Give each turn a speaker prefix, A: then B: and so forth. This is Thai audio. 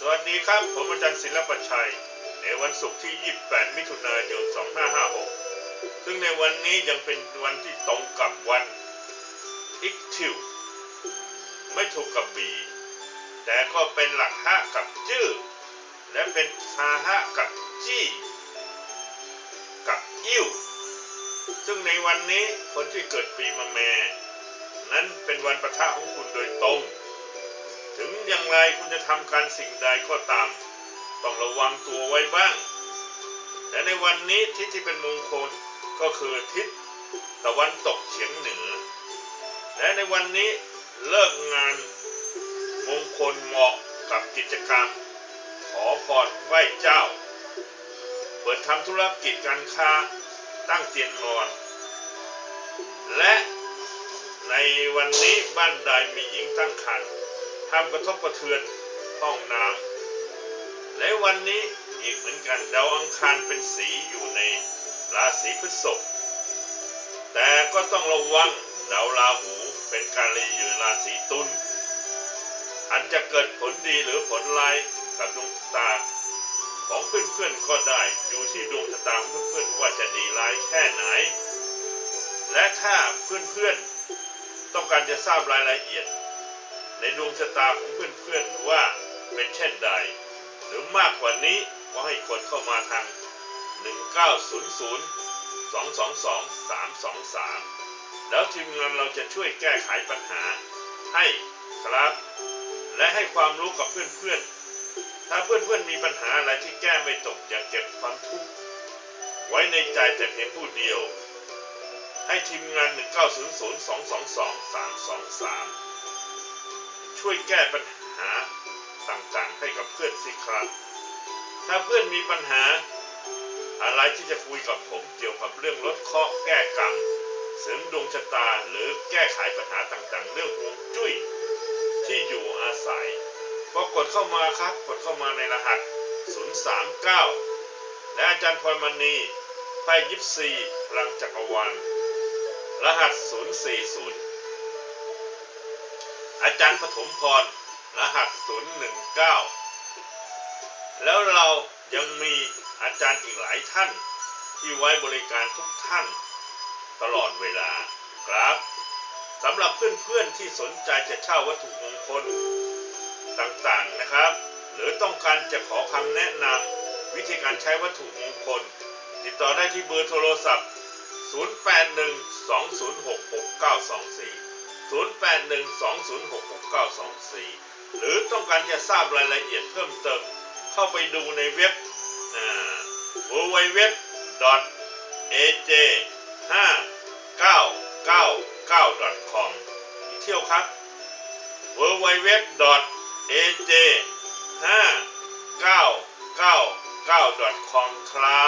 A: สวัสดีครับ ผมอาจารย์ศิลปชัย ในวันศุกร์ที่ 28 มิถุนายน 2556 ซึ่งในวันนี้ยังเป็นวันที่ตรงกับวันอิกทิวไม่ถูกกับบี แต่ก็เป็นหลักฮะกับจื้อ และเป็นซาฮะกับจี้ กับอิ่วซึ่งในวันนี้คนที่เกิดปีมะแม่ นั้นเป็นวันประทะของคุณโดยตรง ไรคุณจะทำการสิ่งใดก็ตาม ต้องระวังตัวไว้บ้าง และในวันนี้ทิศที่เป็นมงคลก็คือทิศตะวันตกเฉียงเหนือ และในวันนี้เลิกงานมงคลเหมาะกับกิจกรรม ขอพรไหว้เจ้า เปิดทำธุรกิจการค้าตั้งเตียงนอน และในวันนี้บ้านใดมีหญิงตั้งครรภ์ ทำกระทบกระเทือนห้องน้ำและวันนี้อีกเหมือนกันดาวอังคารเป็นสีอยู่ในราศีพฤษภแต่ก็ต้องระวังดาวราหูเป็นการีอยู่ราศีตุลอาจจะเกิดผลดีหรือผลร้ายกับดวงตาของเพื่อนๆก็ได้อยู่ที่ดวงชะตาของเพื่อนๆว่าจะดีร้ายแค่ไหน และถ้าเพื่อนๆต้องการจะทราบรายละเอียด ดวงชะตาของเพื่อนๆว่าเป็นเช่นใด หรือมากกว่านี้ก็ให้กดเข้ามาทาง 1900 222 323 แล้วทีมงานเราจะช่วยแก้ไขปัญหาให้ครับ และให้ความรู้กับเพื่อนๆ ถ้าเพื่อนๆมีปัญหาอะไรที่แก้ไม่ตกอย่าเก็บความทุกข์ไว้ในใจแต่เพียงผู้เดียว ให้ทีมงาน 1900 222 323 ช่วยแก้ปัญหาต่างๆ ให้กับเพื่อนสิครับ ถ้าเพื่อนมีปัญหา อะไรที่จะคุยกับผมเกี่ยวกับเรื่องลดเคราะแก้กรรมเสริมดวงชะตาหรือแก้ไขปัญหาต่างๆ เรื่องฮวงจุ้ยที่อยู่อาศัยก็กดเข้ามาครับกดเข้ามาในรหัส 039 และอาจารย์พรมณีไพ่ยิปซีพลังจักรวาลรหัส 040 อาจารย์ปฐมพรรหัส 019 แล้วเรายังมีอาจารย์อีกหลายท่าน ที่ไว้บริการทุกท่าน ตลอดเวลาครับสำหรับเพื่อนๆที่สนใจจะเช่าวัตถุมงคลต่างๆนะครับ หรือต้องการจะขอคำแนะนำวิธีการใช้วัตถุมงคล ติดต่อได้ที่เบอร์โทรศัพท์ 0812066924 0812066924 หรือต้องการจะทราบรายละเอียดเพิ่มเติม เข้าไปดูในเว็บ www aj 5 9 9 9 com อีกเที่ยวครับ www aj 5 9 9 9 com ครับ